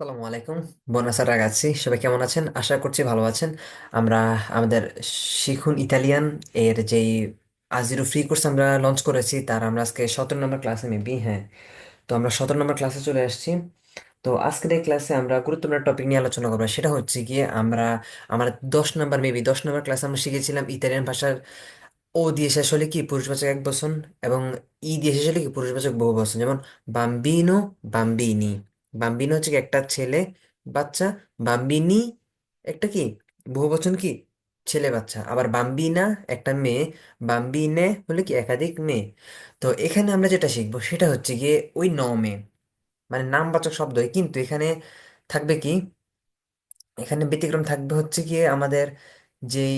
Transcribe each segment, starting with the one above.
আসসালামু আলাইকুম। বোনাস রাগাচ্ছি। সবাই কেমন আছেন? আশা করছি ভালো আছেন। আমরা আমাদের শিখুন ইতালিয়ান এর যেই আজিরো ফ্রি কোর্স আমরা লঞ্চ করেছি, তার আমরা আজকে সতেরো নম্বর ক্লাসে মেবি হ্যাঁ। তো আমরা সতেরো নম্বর ক্লাসে চলে আসছি। তো আজকের এই ক্লাসে আমরা গুরুত্বপূর্ণ টপিক নিয়ে আলোচনা করব, সেটা হচ্ছে গিয়ে আমরা আমরা দশ নম্বর মেবি দশ নম্বর ক্লাসে আমরা শিখেছিলাম ইতালিয়ান ভাষার ও দিয়ে শেষ হলে কি পুরুষবাচক এক বচন এবং ই দিয়ে শেষ হলে কি পুরুষবাচক বহু বচন। যেমন বাম্বিনো, বাম্বিনি। বাম্বিনো হচ্ছে কি একটা ছেলে বাচ্চা, বাম্বিনি একটা কি? বহু বচন কি? ছেলে বাচ্চা। আবার বাম্বিনা একটা মেয়ে, বাম্বিনে হলে কি একাধিক মেয়ে। তো এখানে আমরা যেটা শিখব সেটা হচ্ছে গিয়ে ওই নমে মানে নামবাচক শব্দই। কিন্তু এখানে থাকবে কি? এখানে ব্যতিক্রম থাকবে হচ্ছে গিয়ে আমাদের যেই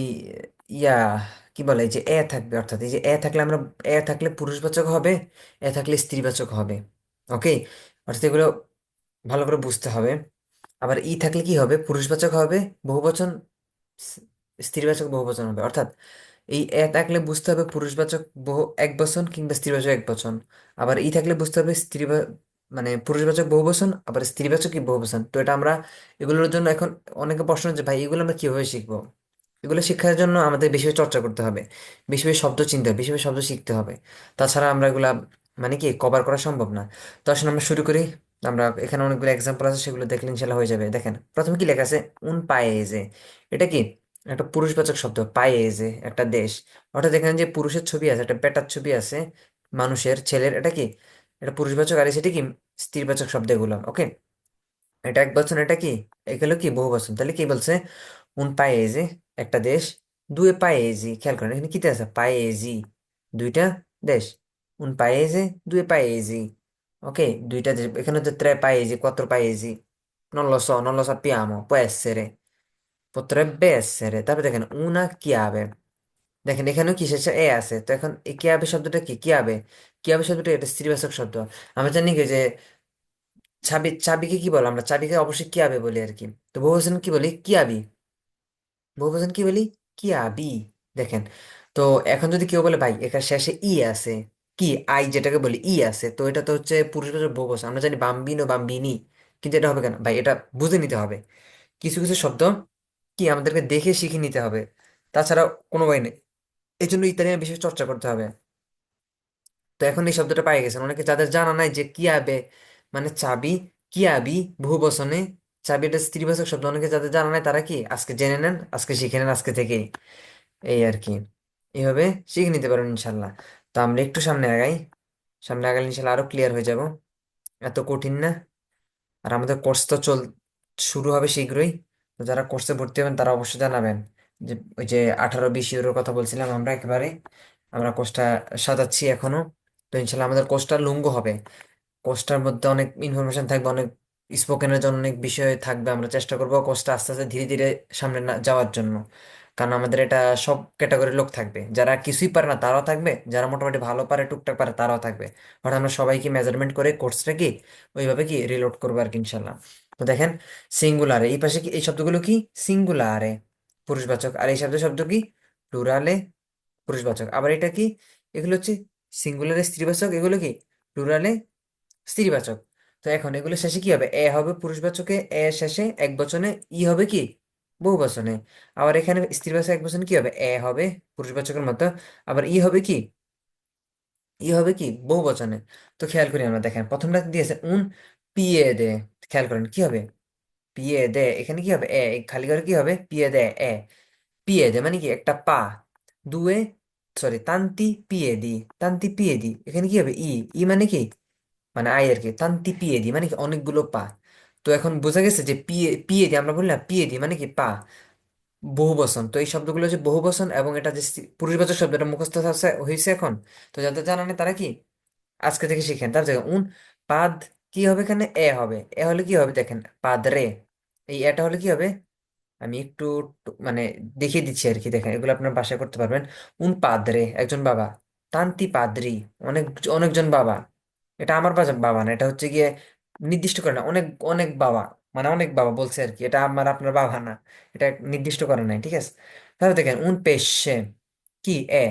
ইয়া, কি বলে? যে এ থাকবে, অর্থাৎ এই যে এ থাকলে আমরা, এ থাকলে পুরুষবাচক হবে, এ থাকলে স্ত্রীবাচক হবে। ওকে? অর্থাৎ এগুলো ভালো করে বুঝতে হবে। আবার ই থাকলে কি হবে? পুরুষবাচক হবে, বহুবচন স্ত্রীবাচক, বহুবচন হবে। অর্থাৎ এই এ থাকলে বুঝতে হবে পুরুষবাচক বহু, এক বচন কিংবা স্ত্রীবাচক এক বচন। আবার ই থাকলে বুঝতে হবে স্ত্রী মানে পুরুষবাচক বহুবচন, আবার স্ত্রীবাচক কি বহুবচন। তো এটা আমরা এগুলোর জন্য এখন অনেকে প্রশ্ন যে, ভাই, এগুলো আমরা কীভাবে শিখব? এগুলো শিক্ষার জন্য আমাদের বেশি চর্চা করতে হবে। বেশি বেশি শব্দ চিনতে হবে, বেশি বেশি শব্দ শিখতে হবে। তাছাড়া আমরা এগুলা মানে কি কভার করা সম্ভব না। তো আসলে আমরা শুরু করি। আমরা এখানে অনেকগুলো এক্সাম্পল আছে, সেগুলো দেখলে ইনশাল্লাহ হয়ে যাবে। দেখেন, প্রথমে কি লেখা আছে? উন পায়েজে। এটা কি? একটা পুরুষবাচক শব্দ। পায়েজে, একটা দেশ। অর্থাৎ এখানে যে পুরুষের ছবি আছে, একটা বেটার ছবি আছে, মানুষের, ছেলের, এটা কি? এটা পুরুষবাচক আর সেটা কি? স্ত্রীবাচক শব্দ এগুলো ওকে এটা এক বচন, এটা কি? এগুলো কি? বহু বচন। তাহলে কি বলছে? উন পায়েজে, একটা দেশ। দুয়ে পায়েজি, খেয়াল করেন, এখানে কিতে আছে? পায়েজি, দুইটা দেশ। উন পায়েজে, দুয়ে পায়েজি। ওকে দুইটা দেশ এখানে হচ্ছে tre paesi, quattro paesi? Non lo so, non lo sappiamo, può essere. Potrebbe essere তারপরে দেখেন una chiave. দেখেন এখানেও কি শেষে এ আছে তো এখন এই কিয়াবে শব্দটা কি কিয়াবে কিয়াবে শব্দটা এটা স্ত্রীবাচক শব্দ আমরা জানি কি যে চাবি চাবিকে কি বলো আমরা চাবিকে অবশ্যই কিয়াবে বলি আর কি তো বহুবচন কি বলি কিয়াবি বহুবচন কি বলি কিয়াবি দেখেন তো এখন যদি কেউ বলে ভাই এখানে শেষে ই আছে কি আই যেটাকে বলি, ই আছে। তো এটা তো হচ্ছে পুরুষবাচক বহুবচন আমরা জানি বাম্বিনো বাম্বিনি। কিন্তু এটা হবে কেন? ভাই, এটা বুঝে নিতে হবে। কিছু কিছু শব্দ কি আমাদেরকে দেখে শিখে নিতে হবে। তাছাড়া কোনো বই নেই। এই জন্য ইতালিয়ান বেশি চর্চা করতে হবে। তো এখন এই শব্দটা পাই গেছেন। অনেকে যাদের জানা নাই যে কিয়াবে মানে চাবি কিয়াবি বহু বচনে। চাবি এটা স্ত্রীবাচক শব্দ। অনেকে যাদের জানা নাই তারা কি? আজকে জেনে নেন, আজকে শিখে নেন, আজকে থেকেই। এই আর কি। এইভাবে শিখে নিতে পারেন ইনশাল্লাহ। তো আমরা একটু সামনে আগাই। সামনে আগালে ইনশাল্লাহ আরও ক্লিয়ার হয়ে যাব। এত কঠিন না। আর আমাদের কোর্স তো চল, শুরু হবে শীঘ্রই। তো যারা কোর্সে ভর্তি হবেন তারা অবশ্যই জানাবেন যে, ওই যে আঠারো বিশ ইউরোর কথা বলছিলাম আমরা একেবারে। আমরা কোর্সটা সাজাচ্ছি এখনও। তো ইনশাল্লাহ আমাদের কোর্সটা লুঙ্গ হবে। কোর্সটার মধ্যে অনেক ইনফরমেশন থাকবে, অনেক স্পোকেনের জন্য অনেক বিষয় থাকবে। আমরা চেষ্টা করব কোর্সটা আস্তে আস্তে ধীরে ধীরে সামনে যাওয়ার জন্য। কারণ আমাদের এটা সব ক্যাটাগরির লোক থাকবে। যারা কিছুই পারে না, তারাও থাকবে। যারা মোটামুটি ভালো পারে, টুকটাক পারে, তারাও থাকবে। অর্থাৎ আমরা সবাইকে মেজারমেন্ট করে কোর্সটা কি, ওইভাবে কি রিলোড করব আর কি ইনশাল্লাহ তো দেখেন সিঙ্গুলারে এই পাশে কি, এই শব্দগুলো কি? সিঙ্গুলারে পুরুষবাচক। আর এই শব্দ শব্দ কি? প্লুরালে পুরুষবাচক। আবার এটা কি? এগুলো হচ্ছে সিঙ্গুলারে স্ত্রীবাচক, এগুলো কি? প্লুরালে স্ত্রীবাচক। তো এখন এগুলো শেষে কি হবে? এ হবে পুরুষবাচকে, এ শেষে এক বচনে, ই হবে কি? বহু বচনে আবার এখানে স্ত্রী স্ত্রীবাচক এক বচনে কি হবে? এ হবে পুরুষবাচকের মতো। আবার ই হবে কি? ই হবে কি? বহু বচনে। তো খেয়াল করি আমরা, দেখেন, প্রথমটা দিয়েছে উন পিয়ে দে। খেয়াল করেন, কি হবে? পিয়ে দে। এখানে কি হবে? এ। খালি করে কি হবে? পিয়ে দে, এ। পিয়ে দে মানে কি? একটা পা। দুয়ে সরি, তান্তি পিয়ে দি। তান্তি পিয়ে দি। এখানে কি হবে? ই। ই মানে কি? মানে আই আর কি। তান্তি পিয়ে দি মানে কি? অনেকগুলো পা। তো এখন বোঝা গেছে যে পিয়ে পিয়ে দি আমরা বললাম পিয়ে দি মানে কি? পা। বহু বচন তো এই শব্দগুলো যে বহু বচন এবং এটা যে পুরুষবাচক শব্দ এটা মুখস্থ হয়েছে এখন। তো যাদের জানা নেই তারা কি? আজকে থেকে শিখেন। তার জায়গায় উন, পাদ কি হবে এখানে? এ হবে। এ হলে কি হবে? দেখেন পাদরে এই এটা হলে কি হবে? আমি একটু মানে দেখিয়ে দিচ্ছি আর কি, দেখেন। এগুলো আপনার বাসায় করতে পারবেন। উন পাদ্রে একজন বাবা। তান্তি পাদ্রি, অনেক অনেকজন বাবা। এটা আমার বাবা না, এটা হচ্ছে গিয়ে নির্দিষ্ট করে না, অনেক অনেক বাবা মানে অনেক বাবা বলছে আর কি এটা আমার, আপনার বাবা না, এটা নির্দিষ্ট করে নাই, ঠিক আছে? তাহলে দেখেন, উন পেশে, কি, এ?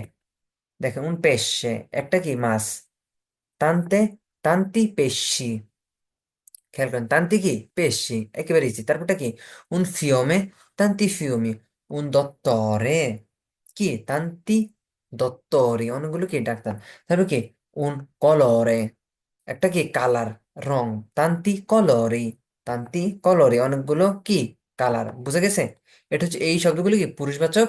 দেখেন, উন পেশে, একটা কি, মাছ? টানতে তান্তি পেশি। খেয়াল করেন, তান্তি কি? pesci একেবারে ইজি তারপরটা কি? un fiume tanti fiumi un dottore কি? তান্তি দত্তরি। অনেকগুলো কি ডাক্তার? তারপর কি? un colore একটা কি? কালার, রং। তান্তি কলরি। তান্তি কলরি অনেকগুলো কি? কালার। বুঝে গেছে? এটা হচ্ছে এই শব্দগুলো কি? পুরুষবাচক,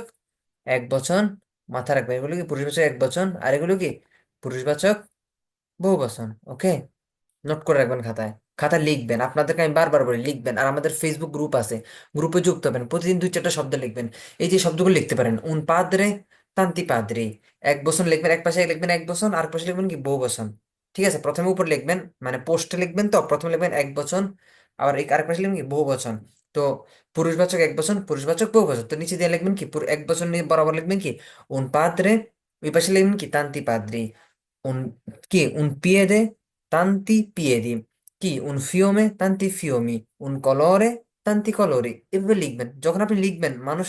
এক বচন। মাথা রাখবে এগুলো কি? পুরুষবাচক, এক বচন। আর এগুলো কি? পুরুষবাচক, বহু বচন। ওকে নোট করে রাখবেন খাতায়। খাতা লিখবেন। আপনাদেরকে আমি বারবার বলি, লিখবেন। আর আমাদের ফেসবুক গ্রুপ আছে। গ্রুপে যুক্ত হবেন। প্রতিদিন দুই চারটা শব্দ লিখবেন। এই যে শব্দগুলো লিখতে পারেন। উন পাদ্রে, তান্তি পাদ্রি। এক বসন লিখবেন, এক পাশে লিখবেন এক বসন আর পাশে লিখবেন কি? বহু বচন। ঠিক আছে, প্রথমে উপর লিখবেন মানে পোস্টে লিখবেন তো, প্রথমে লিখবেন এক বচন, আবার এই আরেক পাশে লিখবেন কি, বহু বচন। তো পুরুষবাচক এক বচন, পুরুষবাচক বহু বচন, তো নিচে দিয়ে লিখবেন কি, পুরো এক বচন নিয়ে বরাবর লিখবেন কি, উন পাদ্রে ওই পাশে লিখবেন কি, তান্তি পাদ্রি, উন কি, উন পিয়েদে tanti piedi কি un fiume tanti fiumi un colore tanti colori এভাবে লিখবেন, যখন আপনি লিখবেন, মানুষ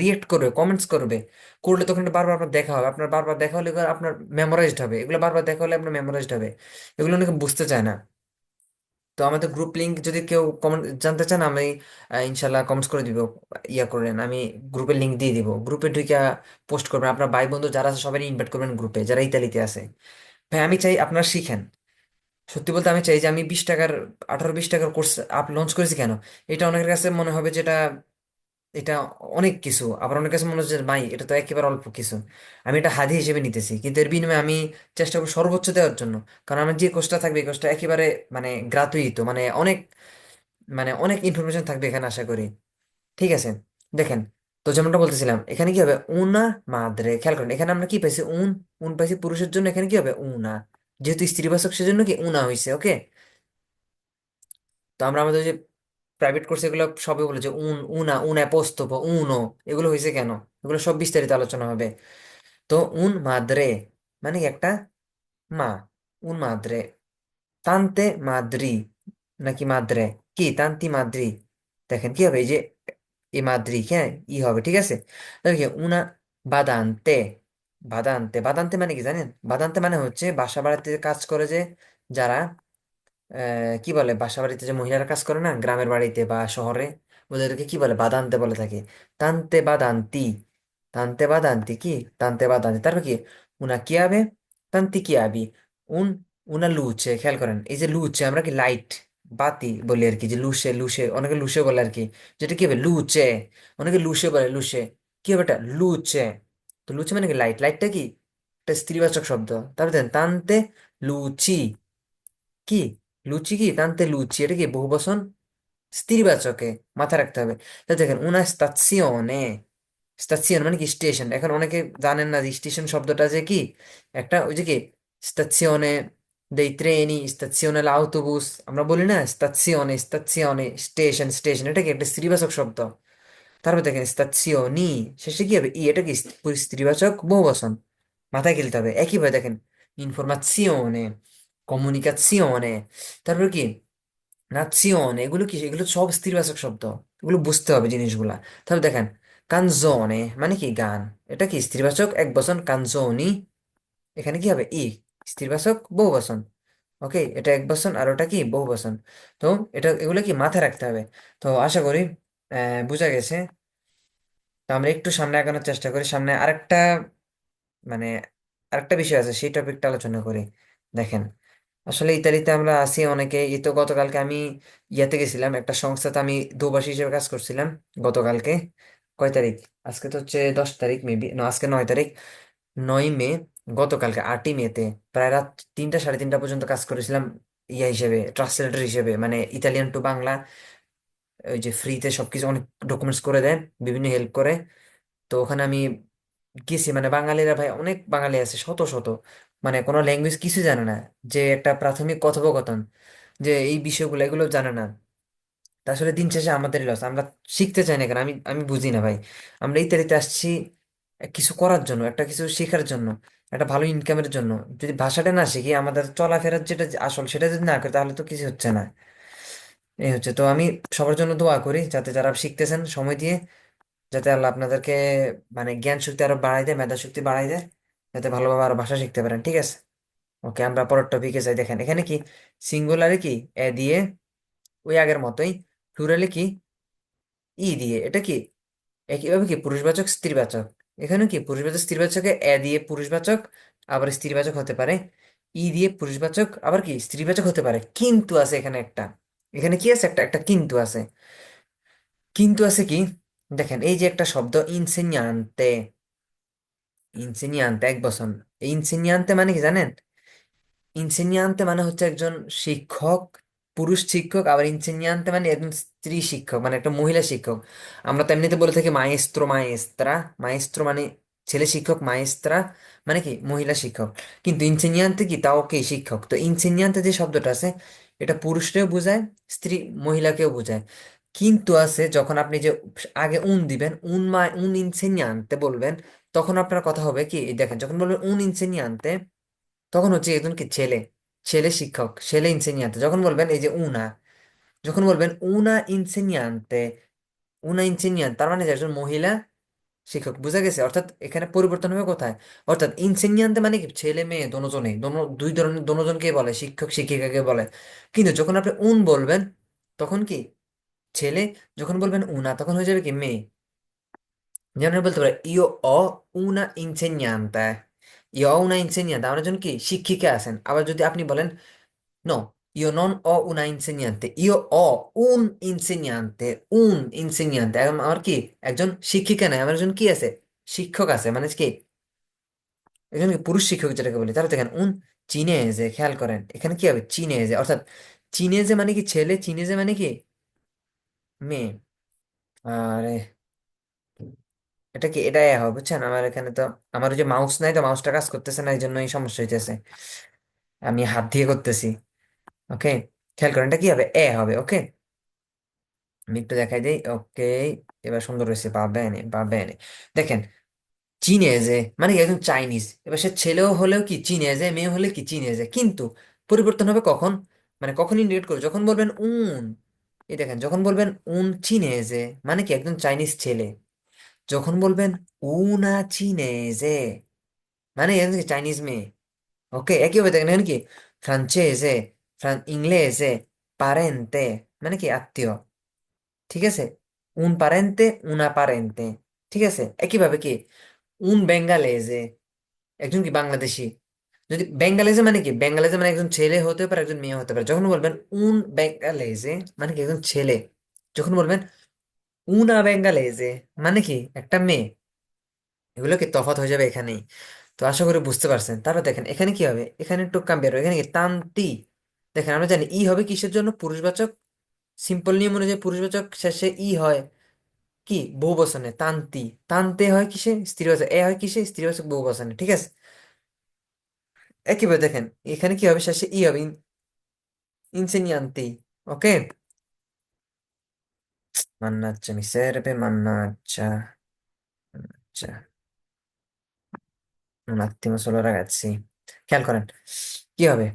রিয়েক্ট করবে কমেন্টস করবে, করলে তখন বারবার আপনার দেখা হবে। আপনার বারবার দেখা হলে আপনার মেমোরাইজড হবে। এগুলো বারবার দেখা হলে আপনার মেমোরাইজড হবে। এগুলো অনেকে বুঝতে চায় না। তো আমাদের গ্রুপ লিঙ্ক যদি কেউ কমেন্ট জানতে চান, আমি ইনশাল্লাহ কমেন্টস করে দিব, ইয়া করেন আমি গ্রুপের লিঙ্ক দিয়ে দিব। গ্রুপে ঢুকে পোস্ট করবেন। আপনার ভাই বন্ধু যারা আছে, সবাই ইনভাইট করবেন গ্রুপে যারা ইতালিতে আছে। ভাই, আমি চাই আপনারা শিখেন। সত্যি বলতে আমি চাই যে আমি বিশ টাকার, আঠারো বিশ টাকার কোর্স আপ লঞ্চ করেছি কেন? এটা অনেকের কাছে মনে হবে যেটা এটা অনেক কিছু। আবার অনেক কাছে মনে হচ্ছে যে, ভাই এটা তো একেবারে অল্প কিছু। আমি এটা হাদি হিসেবে নিতেছি। কিন্তু এর বিনিময়ে আমি চেষ্টা করব সর্বোচ্চ দেওয়ার জন্য। কারণ আমার যে কোর্সটা থাকবে এই কোর্সটা একেবারে মানে গ্রাতুইত মানে অনেক মানে অনেক ইনফরমেশন থাকবে এখানে আশা করি। ঠিক আছে? দেখেন তো যেমনটা বলতেছিলাম এখানে কি হবে? উনা মাদ্রে খেয়াল করেন এখানে আমরা কি পাইছি? উন উন পাইছি পুরুষের জন্য এখানে কি হবে? উনা। যেহেতু স্ত্রীবাচক সেজন্য কি উনা হয়েছে ওকে? তো আমরা আমাদের যে প্রাইভেট কোর্স এগুলো সবই বলে যে উন, উনা উনা পোস্তপ উনো এগুলো হয়েছে কেন? এগুলো সব বিস্তারিত আলোচনা হবে। তো উন মাদ্রে মানে একটা? মা, উন মাদ্রে। তান্তে মাদ্রি, নাকি মাদ্রে? কি? তান্তি মাদ্রি। দেখেন কি হবে? এই যে, এ মাদ্রি হ্যাঁ ই হবে, ঠিক আছে? কি উনা বাদান্তে বাদান্তে বাদান্তে মানে কি জানেন? বাদান্তে মানে হচ্ছে বাসা বাড়িতে কাজ করে যে, যারা কি বলে? বাসা বাড়িতে যে মহিলারা কাজ করে না, গ্রামের বাড়িতে বা শহরে, ওদেরকে কি বলে? বাদান্তে বলে থাকে তান্তে বাদান্তি। তান্তে বাদান্তি কি? তান্তে বাদান্তি। তারপর কি? উনা কি আবে? তান্তি কি আবি? উন, উনা লুচে, খেয়াল করেন। এই যে লুচে, আমরা কি লাইট, বাতি বলি আর কি, যে লুসে লুসে, অনেকে লুসে বলে আর কি। যেটা কি হবে? লুচে। অনেকে লুসে বলে, লুসে। কি হবে এটা? লুচে। তো লুচে মানে কি? লাইট। লাইটটা কি? একটা স্ত্রীবাচক শব্দ। তারপর দেন তান্তে লুচি। কি? লুচি কি? তান্তে লুচি, এটা কি বহু বহুবচন? স্ত্রীবাচকে মাথায় রাখতে হবে। তা দেখেন una stazione স্টেশন মানে কি? স্টেশন। এখন অনেকে জানেন না যে স্টেশন শব্দটা যে কি? একটা ওই যে কি? stazione dei treni stazione l'autobus আমরা বলি না stazione stazione স্টেশন স্টেশন। এটা কি? একটা স্ত্রীবাচক শব্দ। তারপর দেখেন স্তাচ্যনি শেষে কি হবে? ই, এটা কি? স্ত্রীবাচক, বহুবচন। মাথায় খেলতে হবে। একইভাবে দেখেন ইনফরমাzione comunicazione. তারপর কি? নাজিওনে এগুলো কি? এগুলো সব স্ত্রীবাচক শব্দ। এগুলো বুঝতে হবে জিনিসগুলা। তাহলে দেখেন কানজোনে মানে কি? গান। এটা কি? স্ত্রীবাচক এক বচন কানজোনি এখানে কি হবে? ই। স্ত্রীবাচক বহু বচন ওকে এটা এক বচন, আর ওটা কি? বহু বচন তো এটা, এগুলো কি? মাথায় রাখতে হবে। তো আশা করি বোঝা গেছে। তো আমরা একটু সামনে আগানোর চেষ্টা করি। সামনে আরেকটা মানে আরেকটা বিষয় আছে, সেই টপিকটা আলোচনা করি। দেখেন। আসলে ইতালিতে আমরা আছি অনেকে এই তো গতকালকে আমি ইয়াতে গেছিলাম, একটা সংস্থাতে আমি দোবাসী হিসেবে কাজ করছিলাম গতকালকে। কয় তারিখ? আজকে তো হচ্ছে দশ তারিখ মেবি না আজকে নয় তারিখ। নয় মে, গতকালকে আটই মেতে প্রায় রাত তিনটা, সাড়ে তিনটা পর্যন্ত কাজ করেছিলাম ইয়া হিসেবে ট্রান্সলেটর হিসেবে মানে ইতালিয়ান টু বাংলা। ওই যে ফ্রিতে সবকিছু অনেক ডকুমেন্টস করে দেন বিভিন্ন হেল্প করে। তো ওখানে আমি গেছি মানে বাঙালিরা ভাই, অনেক বাঙালি আছে, শত শত। মানে কোনো ল্যাঙ্গুয়েজ কিছু জানে না, যে একটা প্রাথমিক কথোপকথন, যে এই বিষয়গুলো এগুলো জানে না। তা আসলে দিন শেষে আমাদেরই লস আমরা শিখতে চাই না কেন? আমি আমি বুঝি না ভাই। আমরা ইতালিতে আসছি কিছু করার জন্য, একটা কিছু শেখার জন্য, একটা ভালো ইনকামের জন্য। যদি ভাষাটা না শিখি, আমাদের চলাফেরার যেটা আসল সেটা যদি না করি, তাহলে তো কিছু হচ্ছে না। এই হচ্ছে, তো আমি সবার জন্য দোয়া করি, যাতে যারা শিখতেছেন সময় দিয়ে, যাতে আল্লাহ আপনাদেরকে মানে জ্ঞান শক্তি আরও বাড়াই দেয় মেধা শক্তি বাড়াই দেয়। যাতে ভালোভাবে আরও ভাষা শিখতে পারেন, ঠিক আছে? ওকে, আমরা পরের টপিকে যাই। দেখেন, এখানে কি? সিঙ্গুলারে কি? এ দিয়ে, ওই আগের মতোই। প্লুরালে কি? ই দিয়ে। এটা কি? একইভাবে কি? পুরুষবাচক, স্ত্রীবাচক। এখানে কি? পুরুষবাচক, স্ত্রীবাচকে এ দিয়ে পুরুষবাচক, আবার স্ত্রীবাচক হতে পারে। ই দিয়ে পুরুষবাচক, আবার কি? স্ত্রীবাচক হতে পারে। কিন্তু আছে এখানে একটা। এখানে কি আছে? একটা একটা কিন্তু আছে। কিন্তু আছে কি? দেখেন, এই যে একটা শব্দ, ইনসেনিয়ান্তে। ইনসেনিয়ান্তে এক বছর। এই ইনসেনিয়ান্তে মানে কি জানেন? ইনসেনিয়ান্তে মানে হচ্ছে একজন শিক্ষক, পুরুষ শিক্ষক, আবার ইনসেনিয়ান্তে মানে একজন স্ত্রী শিক্ষক মানে একটা মহিলা শিক্ষক। আমরা তো এমনিতে বলে থাকি মায়েস্ত্রো মায়েস্ত্রা মায়েস্ত্রো মানে ছেলে শিক্ষক মায়েস্ত্রা মানে কি? মহিলা শিক্ষক। কিন্তু ইনসেনিয়ান্তে কি? তাও কি শিক্ষক? তো ইনসেনিয়ান্তে যে শব্দটা আছে, এটা পুরুষকেও বোঝায়, স্ত্রী মহিলাকেও বোঝায়। কিন্তু আছে যখন আপনি যে আগে উন দিবেন, উন মা, উন ইনসেনিয়ান্তে বলবেন, তখন আপনার কথা হবে কি দেখেন, যখন বলবেন উন ইনসেনিয়ান্তে তখন হচ্ছে একজন কি, ছেলে ছেলে শিক্ষক, ছেলে ইনসেনিয়ান্তে যখন বলবেন এই যে উনা, যখন বলবেন উনা ইনসেনিয়ান্তে উনা ইনসেনিয়ান্তে তার মানে যে একজন মহিলা শিক্ষক, বুঝা গেছে? অর্থাৎ এখানে পরিবর্তন হবে কোথায়? অর্থাৎ ইনসেনিয়ান্তে মানে কি, ছেলে, মেয়ে দোনোজনেই দোনো, দুই ধরনের দোনোজনকে বলে, শিক্ষক, শিক্ষিকাকে বলে। কিন্তু যখন আপনি উন বলবেন, তখন কি ছেলে যখন বলবেন উনা তখন হয়ে যাবে কি মেয়ে যেমন বলতে পারে ইও অ উনা ইনসেনিয়ান্তে ইও অ উনা ইনসেনিয়ান্তে আমার জন্য কি? শিক্ষিকা আছেন। আবার যদি আপনি বলেন io non ho una insegnante, io ho un insegnante, un insegnante। এখন আমার কি? একজন শিক্ষিকা নাই। আমার একজন কি আছে? শিক্ষক আছে। মানে কি? একজন পুরুষ শিক্ষক যেটাকে বলি। তাহলে দেখেন উন চিনেজে খেয়াল করেন। এখানে কি হবে? চিনেজে। অর্থাৎ চিনে যে মানে কি? ছেলে চিনে যে মানে কি? মেয়ে আরে, এটা কি এটা এ হবে বুঝছেন? আমার এখানে তো, আমার ওই যে মাউস নাই তো মাউসটা কাজ করতেছে না এই জন্য এই সমস্যা হইতেছে। আমি হাত দিয়ে করতেছি, ওকে? খেয়াল করেন, এটা কি হবে? এ হবে, ওকে? আমি একটু দেখাই দিই, ওকে? এবার সুন্দর হয়েছে পাবেন পাবেন দেখেন, চীনেজে মানে একজন চাইনিজ, এবার সে ছেলেও হলেও কি চীনেজে মেয়ে হলে কি চীনেজে? কিন্তু, পরিবর্তন হবে কখন? মানে কখন ইন্ডিকেট করবে? যখন বলবেন উন এই দেখেন, যখন বলবেন উন চীনেজে মানে কি একজন চাইনিজ ছেলে? যখন বলবেন উনা চীনেজে মানে চাইনিজ মেয়ে? ওকে, একইভাবে দেখেন এখানে কি? ফ্রান্সেজে ফ্রান, ইংলেজে, পারেন্তে মানে কি আত্মীয়। ঠিক আছে? উন পারেন্তে, উনা পারেন্তে। ঠিক আছে? একইভাবে কি? উন বেঙ্গালেজে, একজন কি বাংলাদেশি? যদি বেঙ্গালেজে মানে কি? বেঙ্গালেজে মানে একজন ছেলে হতে পারে, একজন মেয়ে হতে পারে। যখন বলবেন উন বেঙ্গালেজে মানে কি? একজন ছেলে। যখন বলবেন উনা বেঙ্গালেজে মানে কি? একটা মেয়ে। এগুলো কি তফাৎ হয়ে যাবে এখানেই? তো আশা করি বুঝতে পারছেন। তারপর দেখেন, এখানে কি হবে? এখানে একটু কাম বের এখানে কি? তান্তি দেখেন, আমরা জানি ই হবে কিসের জন্য? পুরুষবাচক। সিম্পল নিয়ম অনুযায়ী পুরুষবাচক শেষে ই হয় কি? বহু বচনে তান্তি তান্তে হয় কিসে? স্ত্রীবাচক এ হয় কিসে? স্ত্রীবাচক বহু বচনে ঠিক আছে? একইভাবে দেখেন, এখানে কি হবে শেষে ই হবে? ইনসেনিয়ান্তি ওকে? mannaggia mi serve mannaggia mannaggia un attimo solo খেয়াল করেন, কি হবে?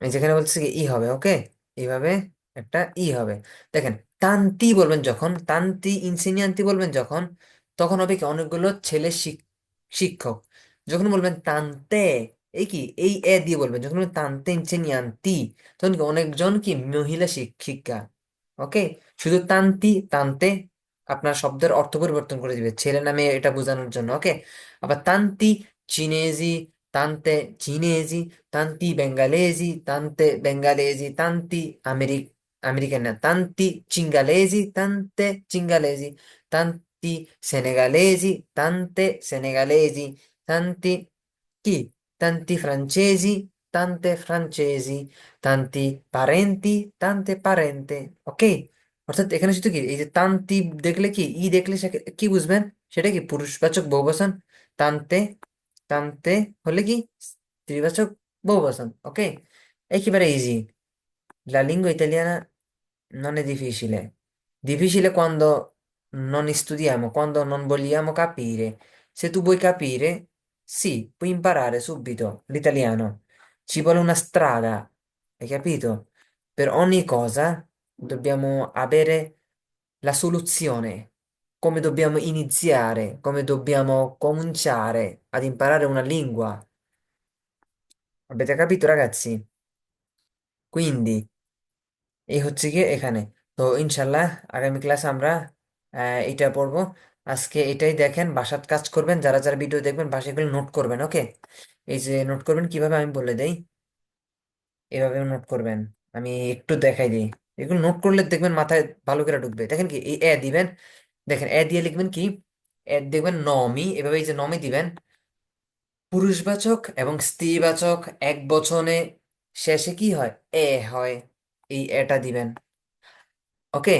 এই যেখানে বলছে কি, ই হবে, ওকে? এইভাবে একটা ই হবে। দেখেন, তান্তি বলবেন যখন, তান্তি, ইনসিনিয়ান্তি বলবেন যখন, তখন হবে কি, অনেকগুলো ছেলে শিক- শিক্ষক। যখন বলবেন তান্তে এই কি? এই এ দিয়ে বলবে, যখন তুমি তানতেন চেনিয়ান তি তখন কি অনেকজন কি মহিলা শিক্ষিকা? ওকে? শুধু তান্তি, তানতে আপনার শব্দের অর্থ পরিবর্তন করে দিবে, ছেলে নামে এটা বোঝানোর জন্য, ওকে? আবার তান্তি চিনেজি, তান্তে চিনেজি, তান্তি বেঙ্গালেজি, তান্তে বেঙ্গালেজি, তান্তি আমেরিক আমেরিকান না, তান্তি চিঙ্গালেজি, তান্তে চিঙ্গালেজি, তান্তি সেনেগালেজি, তান্তে সেনেগালেজি, তান্তি কি? Tanti francesi, tante francesi, tanti parenti, tante parente, ok? অর্থাৎ এখানে শুধু কি এই যে তান্তি দেখলে কি ই দেখলে সে কি বুঝবেন সেটা কি পুরুষবাচক বহুবচন তান্তে তান্তে হলে কি স্ত্রীবাচক বহুবচন ok equivale easy la lingua italiana non è difficile difficile quando non studiamo quando non vogliamo capire se tu vuoi capire sì puoi imparare subito l'italiano ci vuole una strada hai capito per ogni cosa dobbiamo avere la soluzione come dobbiamo iniziare, come dobbiamo cominciare ad imparare una lingua. Avete capito, ragazzi? Quindi, এই হচ্ছে গিয়ে এখানে তো ইনশাল্লাহ আগামী ক্লাসে আমরা আহ, এটা পড়বো আজকে এটাই দেখেন, বাসাত কাজ করবেন, যারা যারা ভিডিও দেখবেন, বাসায় এগুলো নোট করবেন ওকে এই যে নোট করবেন, কীভাবে আমি বলে দেই? এভাবে নোট করবেন, আমি একটু দেখাই দিই। এগুলো নোট করলে দেখবেন মাথায় ভালো করে ঢুকবে। দেখেন কি, এই এ দিবেন, দেখেন এ দিয়ে লিখবেন কি? এ দেখবেন নমি, এভাবে এই যে নমি দিবেন। পুরুষবাচক এবং স্ত্রীবাচক এক বচনে শেষে কি হয়? এ হয়, এই এটা দিবেন ওকে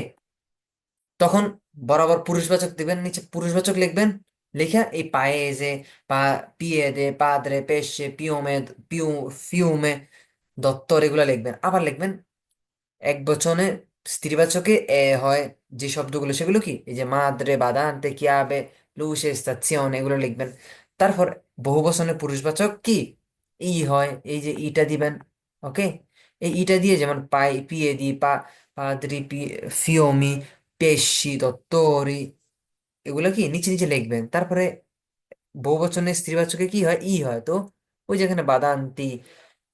তখন বরাবর পুরুষবাচক দিবেন, নিচে পুরুষবাচক লিখবেন। লিখে এই পায়ে যে পা পিয়েদে পাদ্রে পেশে পিওমে পিউ, ফিউমে, দত্তর এগুলো লিখবেন। আবার লিখবেন, এক বচনে স্ত্রীবাচকে এ হয় যে শব্দগুলো, সেগুলো কি? এই যে মাদ্রে বাদান্তে কিয়াবে লুসে স্তাzione এগুলো লিখবেন। তারপর বহু বচনে পুরুষবাচক কি? ই হয়, এই যে ইটা দিবেন, ওকে? এই ইটা দিয়ে যেমন পাই, পিয়ে দি, পা পাদ্রি পি ফিওমি পেশি দত্তরি এগুলো কি নিচে নিচে লিখবেন তারপরে বহুবচনে স্ত্রীবাচকে কি হয় ই হয় তো ওই যেখানে বাদান্তি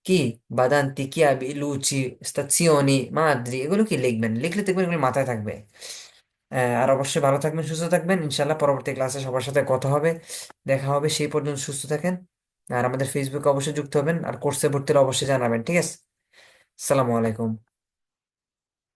কি বাদান্তি কিয়াবি লুচি স্তাzioni মাদ্রি এগুলো কি লিখবেন লিখলে দেখবেন এগুলো মাথায় থাকবে আর অবশ্যই ভালো থাকবেন সুস্থ থাকবেন ইনশাল্লাহ পরবর্তী ক্লাসে সবার সাথে কথা হবে দেখা হবে সেই পর্যন্ত সুস্থ থাকেন আর আমাদের ফেসবুকে অবশ্যই যুক্ত হবেন আর কোর্সে ভর্তি অবশ্যই জানাবেন ঠিক আছে সালামু আলাইকুম